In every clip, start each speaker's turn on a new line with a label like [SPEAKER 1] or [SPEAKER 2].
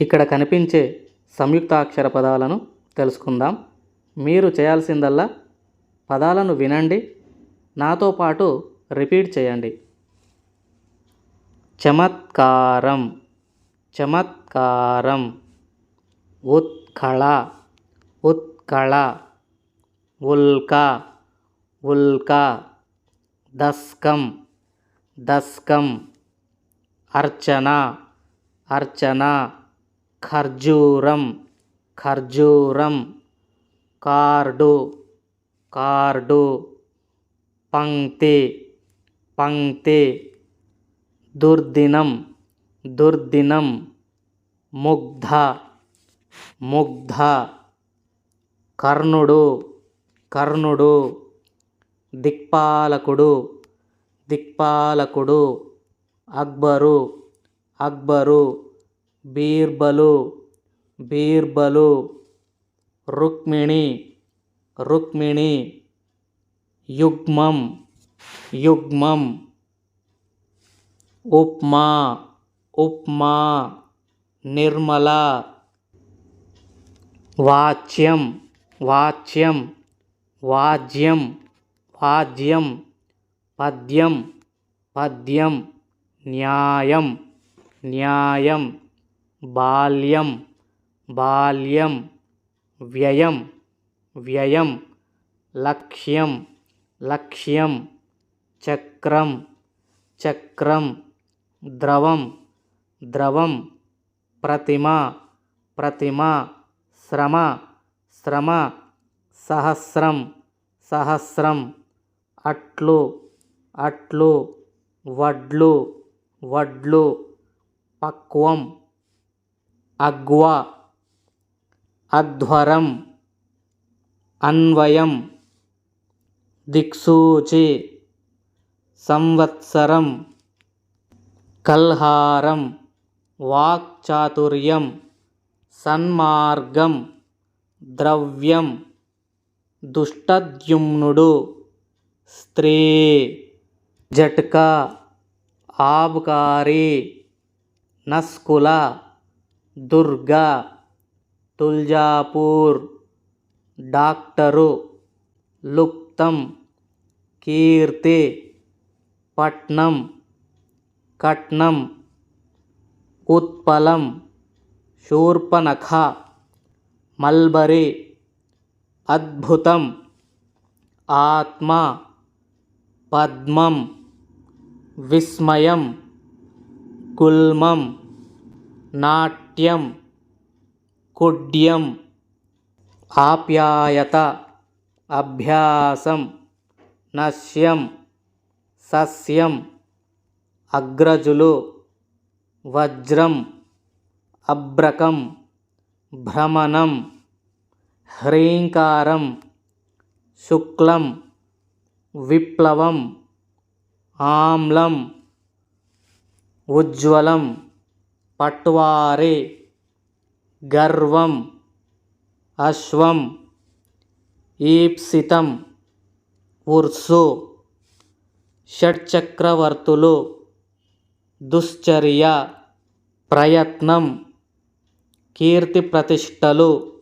[SPEAKER 1] ఇక్కడ కనిపించే సంయుక్తాక్షర పదాలను తెలుసుకుందాం. మీరు చేయాల్సిందల్లా పదాలను వినండి నాతో పాటు రిపీట్ చేయండి. చమత్కారం చమత్కారం ఉత్కళ ఉత్కళ ఉల్క ఉల్క దస్కం దస్కం అర్చన అర్చన ఖర్జూరం ఖర్జూరం కార్డు కార్డు పంక్తి పంక్తి దుర్దినం దుర్దినం ముగ్ధ ముగ్ధ కర్ణుడు కర్ణుడు దిక్పాలకుడు దిక్పాలకుడు అక్బరు అక్బరు బీర్బలు బీర్బలు రుక్మిణి రుక్మిణి యుగ్మం యుగ్మం ఉప్మా ఉప్మా నిర్మల వాచ్యం వాచ్యం వాజ్యం వాద్యం పద్యం పద్యం న్యాయం న్యాయం. బాల్యం బాల్యం వ్యయం వ్యయం లక్ష్యం లక్ష్యం చక్రం చక్రం ద్రవం ద్రవం ప్రతిమ ప్రతిమ శ్రమ శ్రమ సహస్రం సహస్రం అట్లు అట్లు వడ్లు వడ్లు పక్వం అగ్వ అధ్వరం అన్వయం దిక్సూచి సంవత్సరం కల్హారం వాక్చాతుర్యం సన్మార్గం ద్రవ్యం దుష్టద్యుమ్నుడు స్త్రీ జట్కా ఆబ్కారి నస్కుల దుర్గా తుల్జాపూర్ డాక్టరు లుప్తం కీర్తి పట్నం కట్నం ఉత్పలం శూర్పనఖ మల్బరీ అద్భుతం ఆత్మ పద్మం విస్మయం గుల్మం నాట్యం కుడ్యం ఆప్యాయత అభ్యాసం నశ్యం సస్యం అగ్రజులు వజ్రం అబ్రకం భ్రమణం హ్రీంకారం శుక్లం విప్లవం ఆమ్లం ఉజ్వలం. పట్వారి. గర్వం. అశ్వం. ఈప్సితం. ఉర్సు. షట్చక్రవర్తులు. దుశ్చర్య. ప్రయత్నం. కీర్తి ప్రతిష్టలు.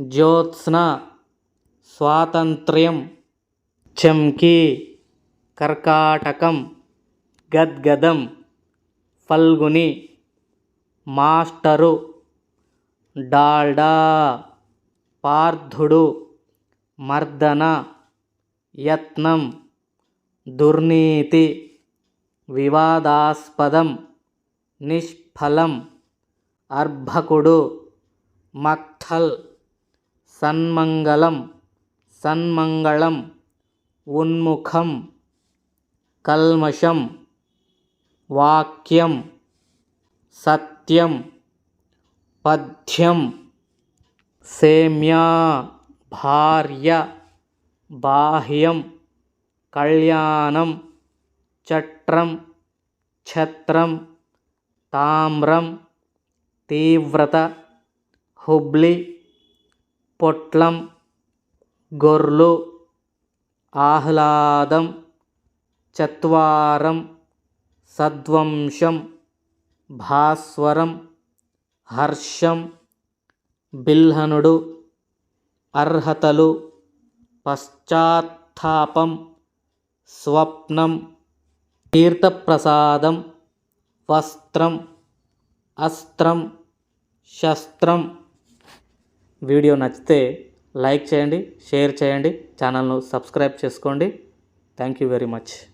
[SPEAKER 1] జ్యోత్స్న. స్వాతంత్ర్యం. చమ్కీ. కర్కాటకం. గద్గదం. ఫల్గుని. మాస్టరు డాల్డా పార్థుడు మర్దన యత్నం దుర్నీతి వివాదాస్పదం నిష్ఫలం అర్భకుడు మక్థల్ సన్మంగళం సన్మంగళం ఉన్ముఖం కల్మషం వాక్యం సత్ సత్యం పథ్యం సేమ్యా భార్య బాహ్యం కళ్యాణం చట్రం ఛత్రం తామ్రం తీవ్రత హుబ్లి పొట్లం గొర్లు ఆహ్లాదం చత్వారం సద్వంశం భాస్వరం హర్షం బిల్హనుడు అర్హతలు పశ్చాత్తాపం స్వప్నం తీర్థప్రసాదం వస్త్రం అస్త్రం శస్త్రం. వీడియో నచ్చితే లైక్ చేయండి షేర్ చేయండి ఛానల్ను సబ్స్క్రైబ్ చేసుకోండి. Thank you very much.